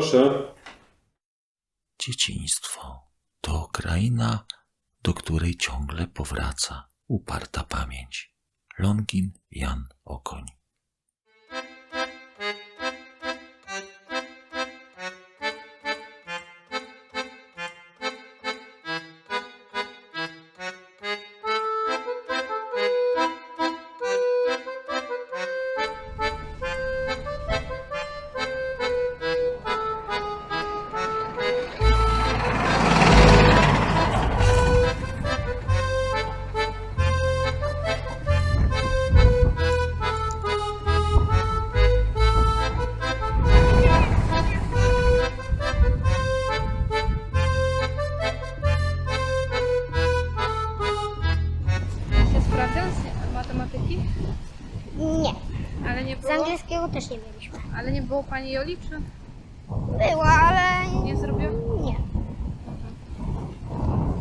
Proszę. Dzieciństwo to kraina, do której ciągle powraca uparta pamięć. Longin Jan Okoń. Pani Joli, czy Była, ale nie zrobiła? nie.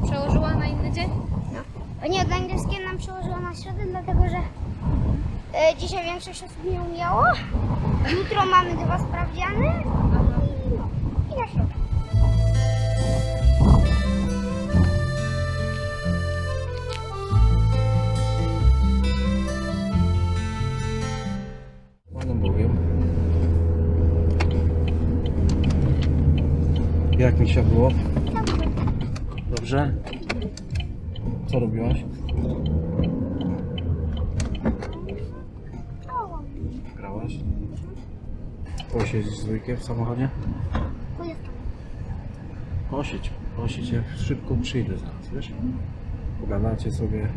Przełożyła na inny dzień? No. Nie, od angielskiego nam przełożyło na środę, dlatego że e, dzisiaj większość osób nie umiało. Jutro mamy dwa sprawdziany i, no, i na środę. Jak mi się było? Dobrze? Co robiłaś? Grałaś? Posiedzieć z wujkiem w samochodzie? Posiedź, posiedź, ja szybko przyjdę zaraz, wiesz? Pogadacie sobie.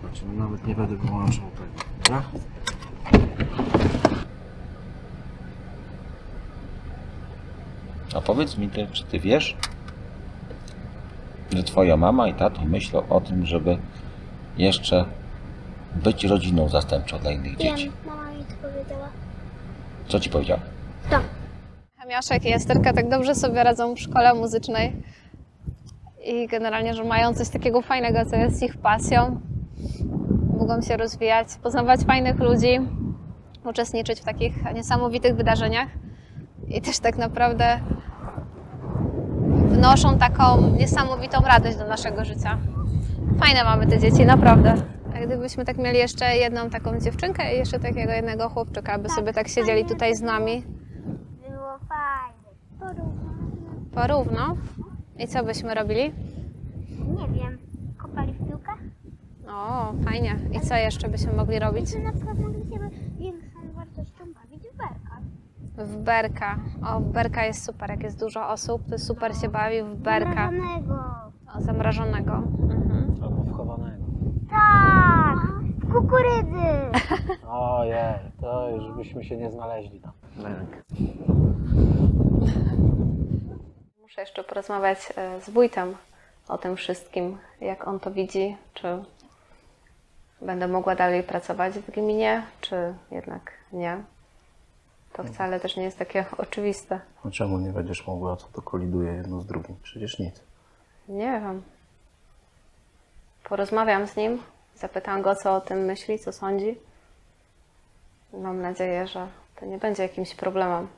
Znaczy, no nawet nie będę wyłączał tego, dobra? A powiedz mi, ty, czy ty wiesz, że twoja mama i tato myślą o tym, żeby jeszcze być rodziną zastępczą dla innych dzieci? Wiem, mama mi to powiedziała. Co ci powiedział? Chemiaszek i Esterka tak dobrze sobie radzą w szkole muzycznej i generalnie, że mają coś takiego fajnego, co jest ich pasją. Mogą się rozwijać, poznawać fajnych ludzi, uczestniczyć w takich niesamowitych wydarzeniach i też tak naprawdę wnoszą taką niesamowitą radość do naszego życia. Fajne mamy te dzieci, naprawdę. A gdybyśmy tak mieli jeszcze jedną taką dziewczynkę i jeszcze takiego jednego chłopczyka, by sobie tak siedzieli tutaj z nami, Było fajnie. Porówno. Porówno. I co byśmy robili? Nie wiem, kopali w piłkę? O, fajnie. I co jeszcze byśmy mogli robić? Na przykład mogli się większą wartością bawić w berka? W berka. O, w berka jest super. Jak jest dużo osób, to super się bawi w berka. Zamrażonego. O, zamrażonego. Mhm. Albo wchowanego. Tak, w kukurydzy. Ojej, to już byśmy się nie znaleźli tam. Muszę jeszcze porozmawiać e, z wójtem o tym wszystkim, jak on to widzi, czy będę mogła dalej pracować w gminie, czy jednak nie. To wcale też nie jest takie oczywiste. No czemu nie będziesz mogła, co to koliduje jedno z drugim? Przecież nic. Nie wiem. Porozmawiam z nim, zapytam go, co o tym myśli, co sądzi. Mam nadzieję, że to nie będzie jakimś problemem.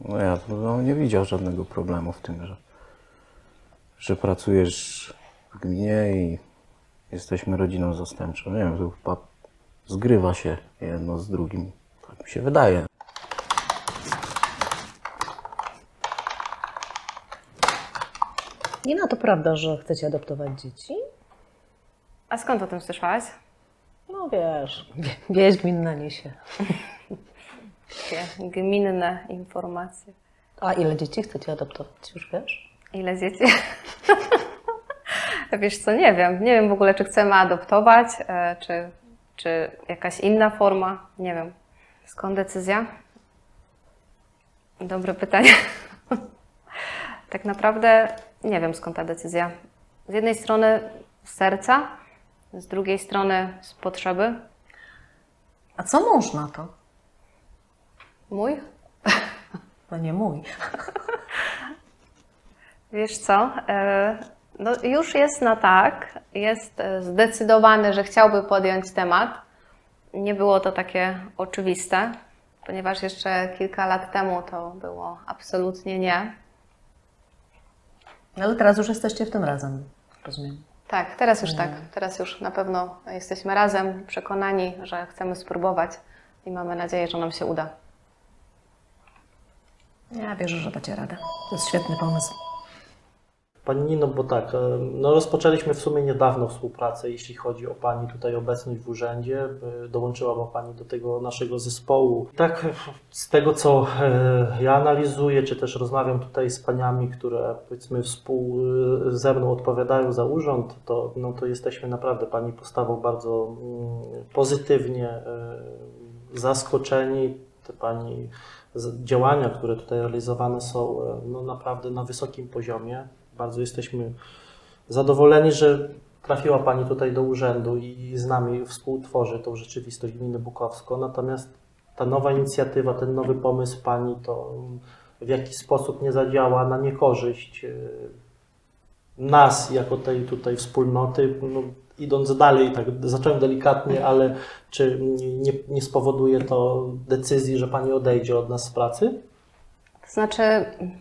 No ja to nie widział żadnego problemu w tym, że, że pracujesz w gminie i jesteśmy rodziną zastępczą. Nie wiem, to chyba zgrywa się jedno z drugim. Tak mi się wydaje. Nina, to prawda, że chcecie adoptować dzieci? A skąd o tym słyszałaś? No wiesz, wie- wieść gminna niesie. Takie gminne informacje. A ile dzieci chcecie adoptować, już wiesz? Ile dzieci? Wiesz co, nie wiem. Nie wiem w ogóle, czy chcemy adoptować, e, czy, czy jakaś inna forma. Nie wiem. Skąd decyzja? Dobre pytanie. tak naprawdę nie wiem, skąd ta decyzja. Z jednej strony z serca, z drugiej strony z potrzeby. A co mąż na to? Mój? No nie mój. Wiesz co? e, No już jest na tak, jest e, zdecydowany, że chciałby podjąć temat. Nie było to takie oczywiste, ponieważ jeszcze kilka lat temu to było absolutnie nie. No ale teraz już jesteście w tym razem, rozumiem. Tak, teraz już tak. Teraz już na pewno jesteśmy razem, przekonani, że chcemy spróbować i mamy nadzieję, że nam się uda. Ja wierzę, że dacie radę. To jest świetny pomysł. Pani Nino, bo tak, e, no rozpoczęliśmy w sumie niedawno współpracę, jeśli chodzi o Pani tutaj obecność w urzędzie. E, Dołączyła Pani do tego naszego zespołu. Tak, z tego co e, ja analizuję, czy też rozmawiam tutaj z Paniami, które powiedzmy współ e, ze mną odpowiadają za urząd, to, no, to jesteśmy naprawdę Pani postawą bardzo mm, pozytywnie e, zaskoczeni. Te Pani działania, które tutaj realizowane są, e, no naprawdę na wysokim poziomie. Bardzo jesteśmy zadowoleni, że trafiła Pani tutaj do urzędu i z nami współtworzy tą rzeczywistość gminy Bukowsko. Natomiast ta nowa inicjatywa, ten nowy pomysł Pani to w jakiś sposób nie zadziała na niekorzyść e, nas jako tej tutaj wspólnoty. No, idąc dalej, tak zacząłem delikatnie, ale czy nie, nie spowoduje to decyzji, że Pani odejdzie od nas z pracy? Znaczy,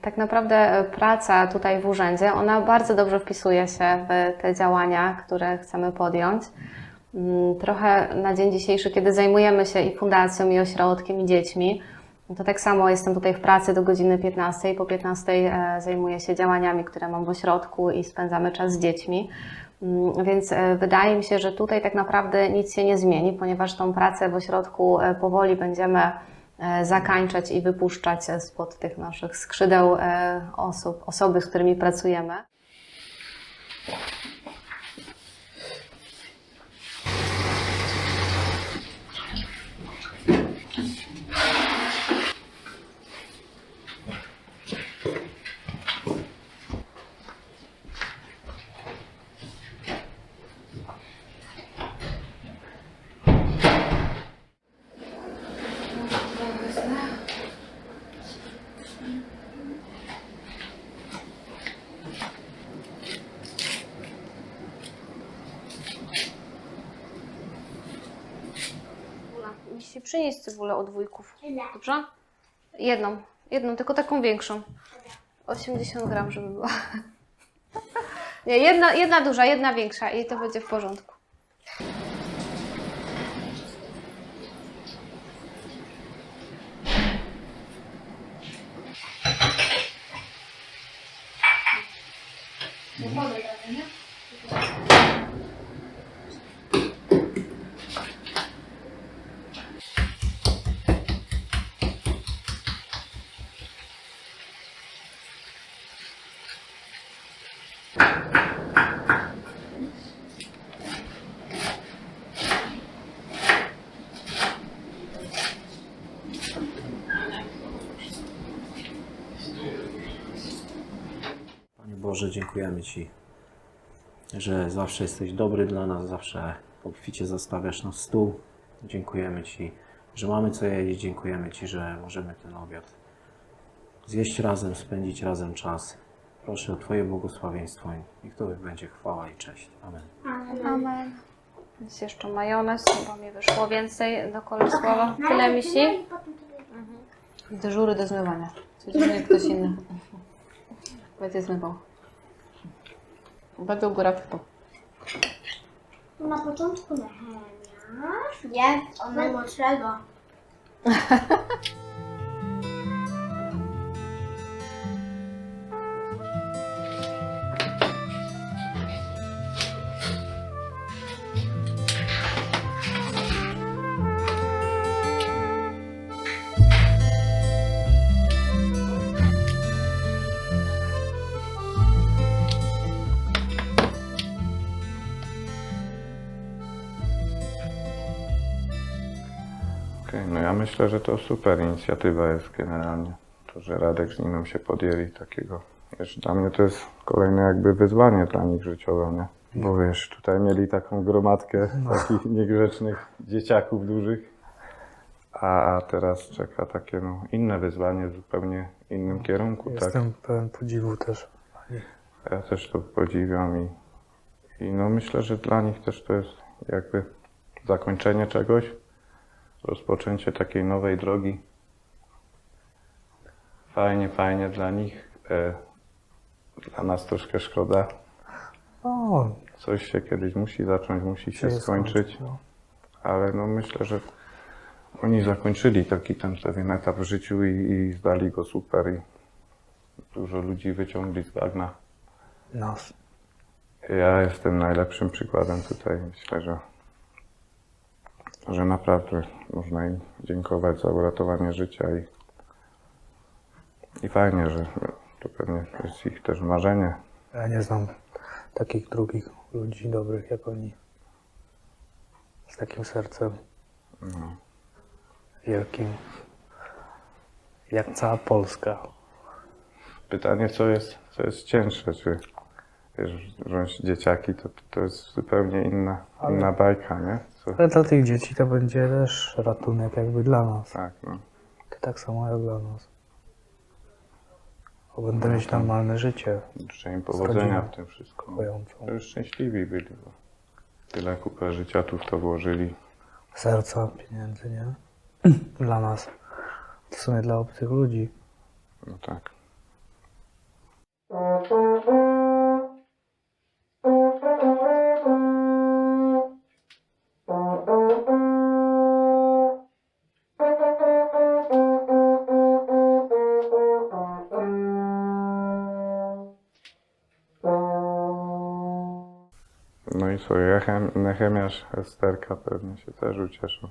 tak naprawdę praca tutaj w urzędzie, ona bardzo dobrze wpisuje się w te działania, które chcemy podjąć. Mm, Trochę na dzień dzisiejszy, kiedy zajmujemy się i fundacją, i ośrodkiem, i dziećmi, to tak samo jestem tutaj w pracy do godziny 15. Po 15 e, zajmuję się działaniami, które mam w ośrodku i spędzamy czas z dziećmi. Mm, Więc e, wydaje mi się, że tutaj tak naprawdę nic się nie zmieni, ponieważ tą pracę w ośrodku e, powoli będziemy e, zakańczać i wypuszczać e, spod tych naszych skrzydeł e, osób, osoby, z którymi pracujemy. Jeśli przynieść cebulę od wujków. Dobrze? Jedną. Jedną, tylko taką większą. 80 gram, żeby była. Nie, jedna, jedna duża, jedna większa i to będzie w porządku. Panie Boże, dziękujemy Ci, że zawsze jesteś dobry dla nas, zawsze obficie zastawiasz na stół. Dziękujemy Ci, że mamy co jeść, dziękujemy Ci, że możemy ten obiad zjeść razem, spędzić razem czas. Proszę o Twoje błogosławieństwo i niech Tobie będzie chwała i cześć. Amen. Amen. Jest jeszcze majonez, bo mi wyszło więcej do kolesława. Tyle misi. Dyżury do zmywania. Codziennie ktoś inny będzie zmywał. Będą to. Na początku Nehemia. Nie, od najmłodszego. Okej, no ja myślę, że to super inicjatywa jest generalnie. To, że Radek z Niną się podjęli takiego. Wiesz, dla mnie to jest kolejne jakby wyzwanie dla nich życiowe, nie? Bo wiesz, tutaj mieli taką gromadkę takich niegrzecznych dzieciaków dużych, a, a teraz czeka takie no, inne wyzwanie w zupełnie innym kierunku, tak? Jestem pełen podziwu też. Ja też to podziwiam i, i no myślę, że dla nich też to jest jakby zakończenie czegoś, rozpoczęcie takiej nowej drogi. Fajnie, fajnie dla nich. E, Dla nas troszkę szkoda. O, Coś się kiedyś musi zacząć, musi się skończyć. no. Ale no myślę, że oni zakończyli taki ten pewien etap w życiu i, i zdali go super i dużo ludzi wyciągli z bagna. Nas. Ja jestem najlepszym przykładem tutaj. Myślę, że, że naprawdę można im dziękować za uratowanie życia i, i fajnie, że to pewnie jest ich też marzenie. Ja nie znam takich drugich ludzi dobrych jak oni. Z takim sercem wielkim. Jak cała Polska. Pytanie, co jest, co jest cięższe, czy wiesz, wziąć dzieciaki, to, to jest zupełnie inna, Ale- inna bajka, nie? Co, Ale dla tych dzieci to będzie też ratunek jakby dla nas. tak, no. To tak samo jak dla nas. Bo będę mieć normalne życie Życzę im powodzenia w tym wszystkim. To już szczęśliwi byli, bo tyle kupę życia tu w to włożyli. Serca, pieniędzy, nie? Dla nas. W sumie dla obcych ludzi. No tak. Nechem, Nechemiasz, Esterka pewnie się też ucieszą.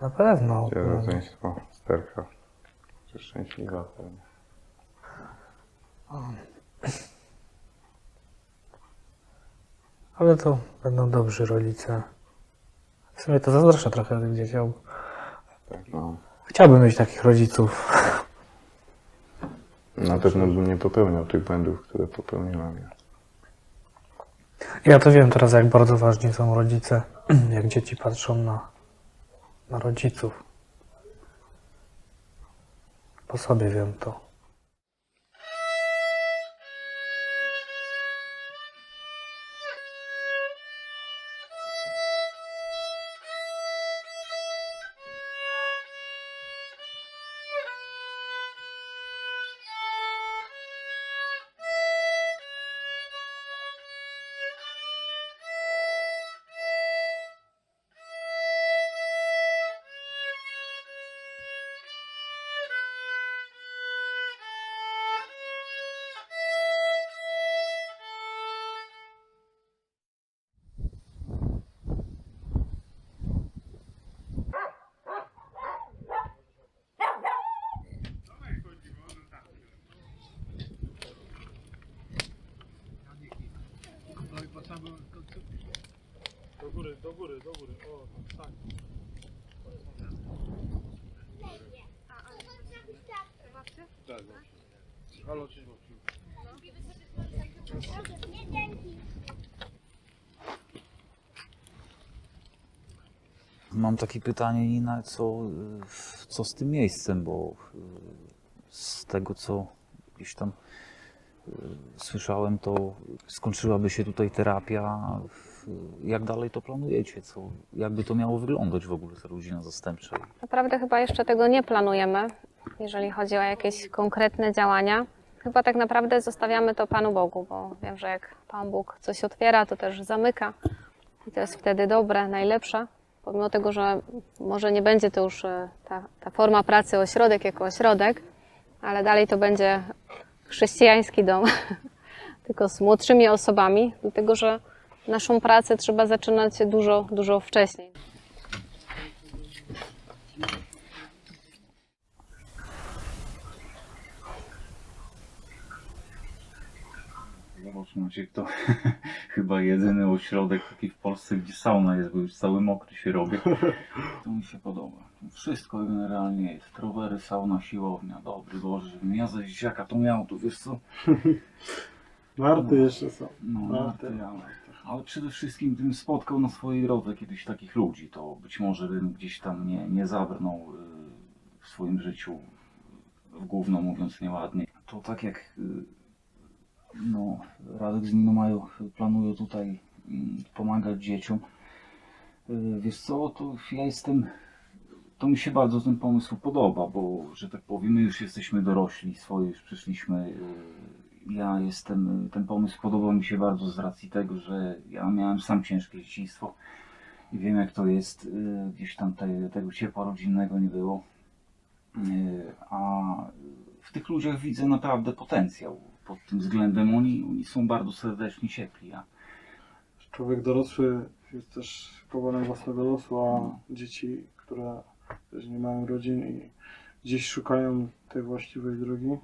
Na pewno. Gdzie rodzeństwo Esterka. Czy szczęśliwa pewnie. Ale to będą dobrzy rodzice. W sumie to zazdroszczę trochę tych dzieciom. Tak, no. Chciałbym mieć takich rodziców. Na pewno bym nie popełniał tych błędów, które popełniłem ja. Ja to wiem teraz, jak bardzo ważni są rodzice, jak dzieci patrzą na, na rodziców. Po sobie wiem to. Mam takie pytanie, Nina, co, co z tym miejscem, bo z tego, co gdzieś tam y, słyszałem, to skończyłaby się tutaj terapia. Jak dalej to planujecie? Co, jakby to miało wyglądać w ogóle ta rodzina zastępcza? Naprawdę chyba jeszcze tego nie planujemy, jeżeli chodzi o jakieś konkretne działania. Chyba tak naprawdę zostawiamy to Panu Bogu, bo wiem, że jak Pan Bóg coś otwiera, to też zamyka. I to jest wtedy dobre, najlepsze. Pomimo tego, że może nie będzie to już e, ta, ta forma pracy ośrodek jako ośrodek, ale dalej to będzie chrześcijański dom, tylko z młodszymi osobami, dlatego że naszą pracę trzeba zaczynać dużo, dużo wcześniej. Zobacz Maciek, to chyba jedyny ośrodek taki w Polsce, gdzie sauna jest, bo już cały mokry się robię. To mi się podoba. Wszystko generalnie jest. Rowery, sauna, siłownia. Dobry Boże, żebym ja ze dzieciaka to miał, to wiesz co? Narty jeszcze są. No, Narty. ja, ale przede wszystkim gdybym spotkał na swojej drodze kiedyś takich ludzi, to być może bym gdzieś tam nie, nie zabrnął y, w swoim życiu w gówno, mówiąc nieładnie. To tak jak y, no, Radek z Niną mają, planują tutaj mm, pomagać dzieciom. Y, Wiesz co, to ja jestem to mi się bardzo ten pomysł podoba, bo, że tak powiem, już jesteśmy dorośli, swoje już przeszliśmy. Ja jestem, ten pomysł podoba mi się bardzo z racji tego, że ja miałem sam ciężkie dzieciństwo i wiem jak to jest, y, gdzieś tam te, tego ciepła rodzinnego nie było. Y, A w tych ludziach widzę naprawdę potencjał. Pod tym względem oni, oni są bardzo serdeczni, ciepli. A Człowiek dorosły jest też powodem własnego losu, a dzieci, które też nie mają rodzin i gdzieś szukają tej właściwej drogi.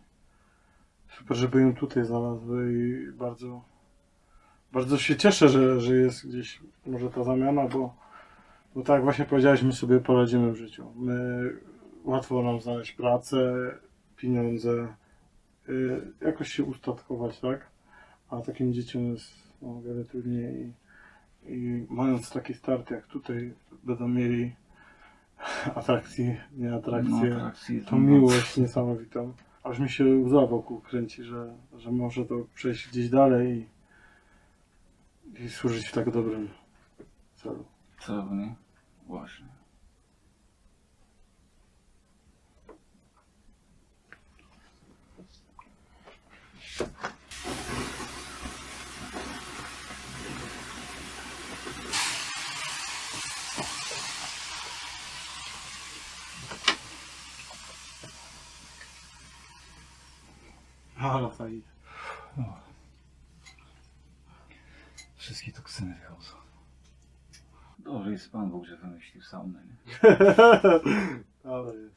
Super, żeby ją tutaj znalazły i bardzo, bardzo się cieszę, że, że jest gdzieś może ta zamiana, bo, bo tak jak właśnie powiedziałeś, my sobie poradzimy w życiu. My, łatwo nam znaleźć pracę, pieniądze, y, jakoś się ustatkować, tak? A takim dzieciom jest no, wiele trudniej i, i mając taki start jak tutaj będą mieli atrakcji, nie atrakcje, No, atrakcje, tą no. miłość niesamowitą. Aż mi się łza wokół kręci, że, że może to przejść gdzieś dalej i, i służyć w tak dobrym celu. nie? Właśnie. Wszystkie toksyny wychodzą. Dobrze jest Pan Bóg, że wymyślił saunę, nie? Ale jest.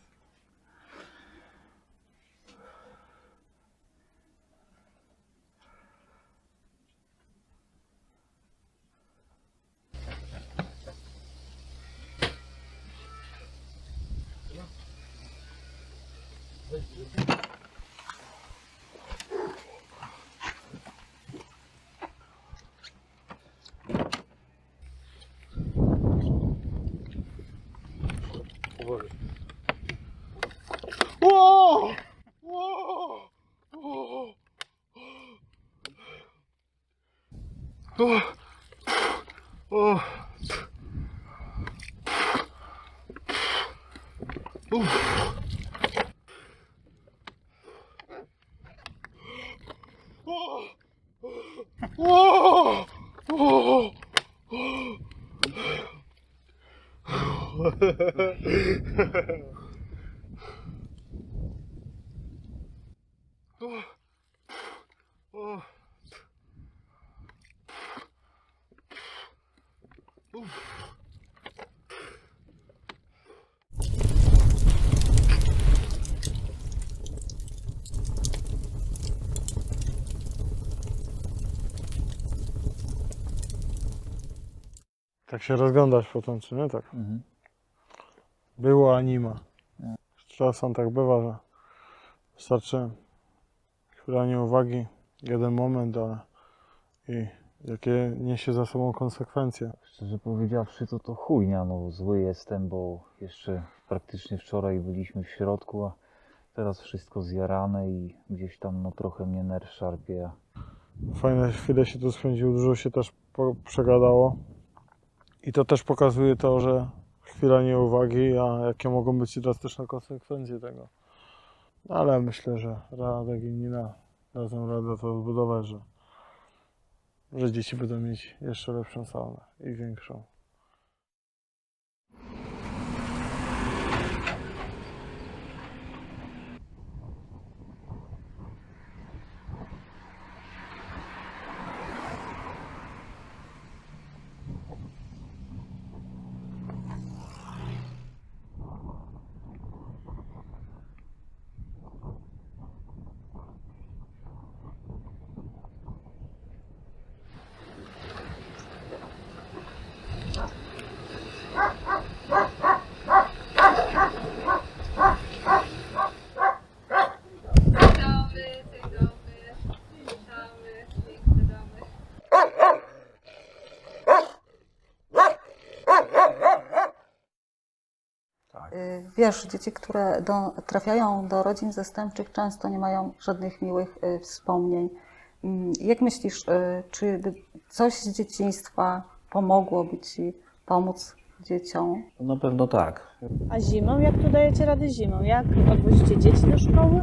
Oh. Tak się rozglądasz potem, czy nie? Tak. Mhm. Było, a nie ma. Czasem tak bywa, że wystarczy chwila nieuwagi, jeden moment, ale i jakie niesie za sobą konsekwencje. Szczerze powiedziawszy, to to chujnia, no zły jestem, bo jeszcze praktycznie wczoraj byliśmy w środku, a teraz wszystko zjarane i gdzieś tam no trochę mnie nerw szarpie. Fajne chwile się tu spędziło, dużo się też przegadało. I to też pokazuje to, że chwila nieuwagi, a jakie mogą być drastyczne konsekwencje tego. Ale myślę, że Radek i Nina dadzą radę to zbudować, że, że dzieci będą mieć jeszcze lepszą saunę i większą. Wiesz, dzieci, które do, trafiają do rodzin zastępczych, często nie mają żadnych miłych y, wspomnień. Mm, Jak myślisz, y, czy coś z dzieciństwa pomogłoby ci pomóc dzieciom? Na pewno tak. A zimą, jak tu dajecie radę zimą? Jak odwozicie dzieci do szkoły?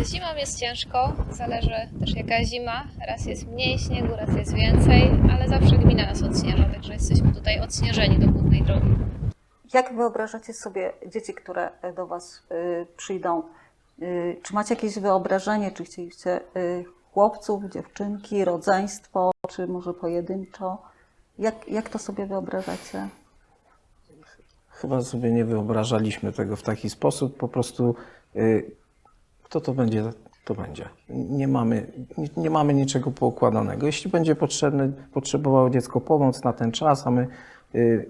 E, Zimą jest ciężko, zależy też jaka zima. Raz jest mniej śniegu, raz jest więcej, ale zawsze gmina nas odśnieża, także jesteśmy tutaj odśnieżeni do głównej drogi. Jak wyobrażacie sobie dzieci, które do Was y, przyjdą? Y, czy macie jakieś wyobrażenie, czy chcieliście y, chłopców, dziewczynki, rodzeństwo, czy może pojedynczo? Jak, jak to sobie wyobrażacie? Chyba sobie nie wyobrażaliśmy tego w taki sposób. Po prostu kto to będzie, to będzie. Nie mamy, nie, nie mamy niczego poukładanego. Jeśli będzie potrzebny, potrzebowało dziecko pomoc na ten czas, a my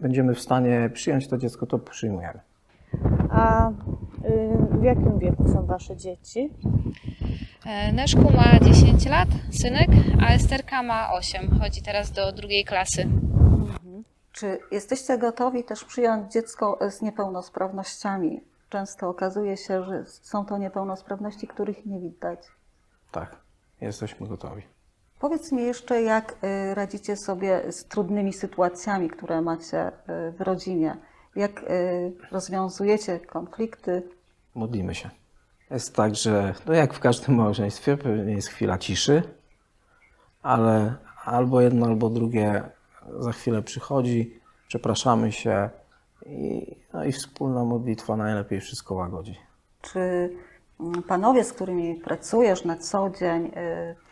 będziemy w stanie przyjąć to dziecko, to przyjmujemy. A y, w jakim wieku są Wasze dzieci? E, Neszku ma 10 lat, synek, a Esterka ma 8, chodzi teraz do drugiej klasy. Czy jesteście gotowi też przyjąć dziecko z niepełnosprawnościami? Często okazuje się, że są to niepełnosprawności, których nie widać. Tak, jesteśmy gotowi. Powiedz mi jeszcze, jak y, radzicie sobie z trudnymi sytuacjami, które macie y, w rodzinie? Jak y, rozwiązujecie konflikty? Modlimy się. Jest tak, że no jak w każdym małżeństwie pewnie jest chwila ciszy, ale albo jedno, albo drugie za chwilę przychodzi, przepraszamy się i, no i wspólna modlitwa najlepiej wszystko łagodzi. Czy mm, panowie, z którymi pracujesz na co dzień, y,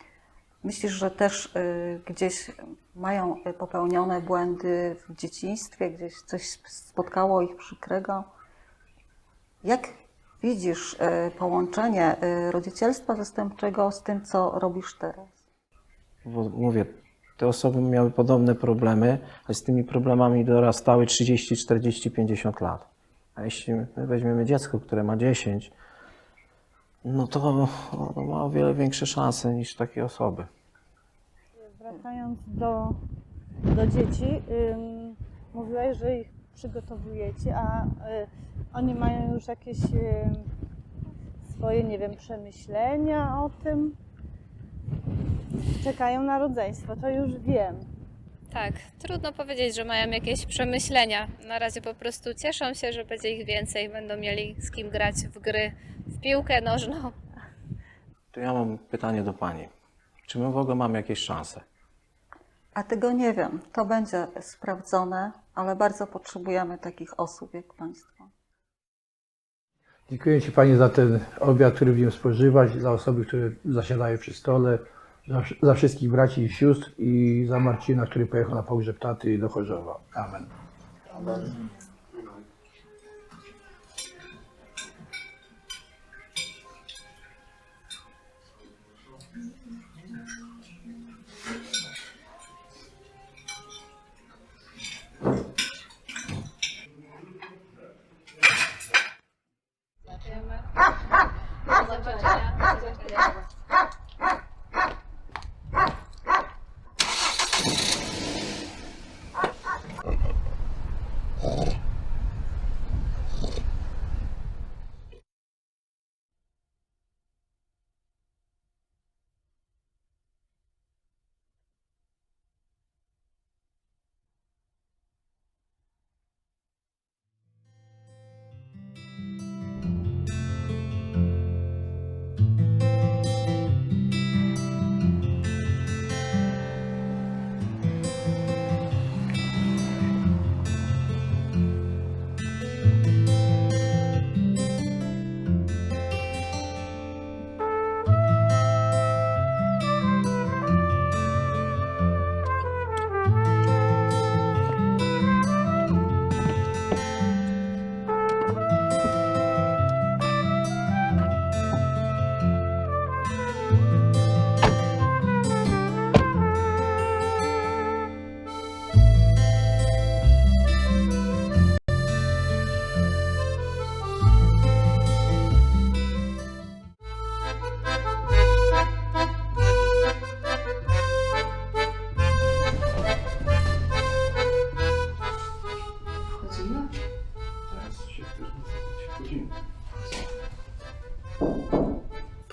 myślisz, że też y, gdzieś mają popełnione błędy w dzieciństwie, gdzieś coś spotkało ich przykrego? Jak widzisz y, połączenie y, rodzicielstwa zastępczego z tym, co robisz teraz? Mówię, te osoby miały podobne problemy, ale z tymi problemami dorastały 30, 40, 50 lat. A jeśli my weźmiemy dziecko, które ma 10, no to ma o wiele większe szanse niż takie osoby. Wracając do, do dzieci, ym, mówiłaś, że ich przygotowujecie, a y, oni mają już jakieś y, swoje, nie wiem, przemyślenia o tym. Czekają na rodzeństwo, to już wiem. Tak, trudno powiedzieć, że mają jakieś przemyślenia. Na razie po prostu cieszą się, że będzie ich więcej, będą mieli z kim grać w gry, w piłkę nożną. To ja mam pytanie do Pani. Czy my w ogóle mamy jakieś szanse? A tego nie wiem. To będzie sprawdzone, ale bardzo potrzebujemy takich osób jak Państwo. Dziękuję Ci Pani za ten obiad, który będziemy spożywać, za osoby, które zasiadają przy stole, za, za wszystkich braci i sióstr i za Marcina, który pojechał na pogrzeb taty do Chorzowa. Amen.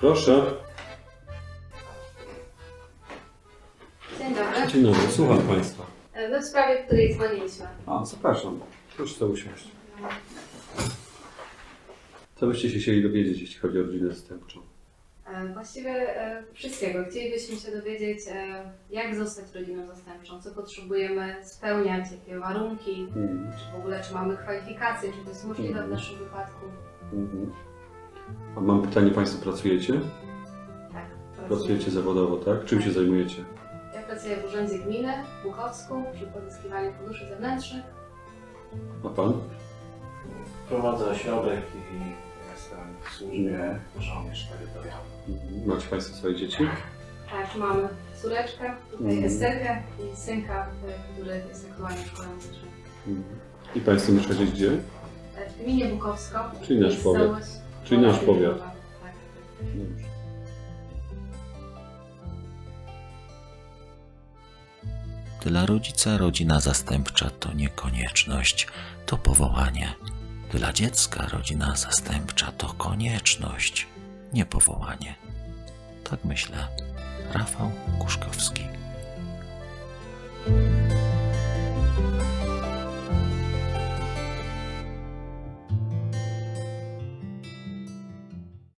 Proszę. Dzień dobry. Dzień dobry, słucham Państwa. We sprawie, w której dzwoniliśmy. A, zapraszam. Proszę sobie usiąść. Co byście się chcieli dowiedzieć, jeśli chodzi o rodzinę zastępczą? E, Właściwie e, wszystkiego. Chcielibyśmy się dowiedzieć, e, jak zostać rodziną zastępczą, co potrzebujemy spełniać, jakie warunki, Mhm. czy w ogóle czy mamy kwalifikacje, czy to jest możliwe w naszym wypadku. Mhm. A mam pytanie, Państwo pracujecie? Tak, Pracujecie zawodowo, tak? Czym się zajmujecie? Ja pracuję w Urzędzie Gminy w Bukowsku przy pozyskiwaniu funduszy zewnętrznych. A Pan? Prowadzę ośrodek i jestem w służbie żołnierz terytorialny. Mhm. Macie Państwo swoje dzieci? Tak, mamy córeczkę, tutaj Mhm. Esterkę i synka, y, który jest aktualnie w szkole muzycznej. Mhm. I Państwo mieszkacie gdzie? E, W gminie Bukowsko. Czyli nasz powiat. miejscowość Czyli nasz powiat. Dla rodzica rodzina zastępcza to nie konieczność, to powołanie. Dla dziecka rodzina zastępcza to konieczność, nie powołanie. Tak myślę. Rafał Kuszkowski.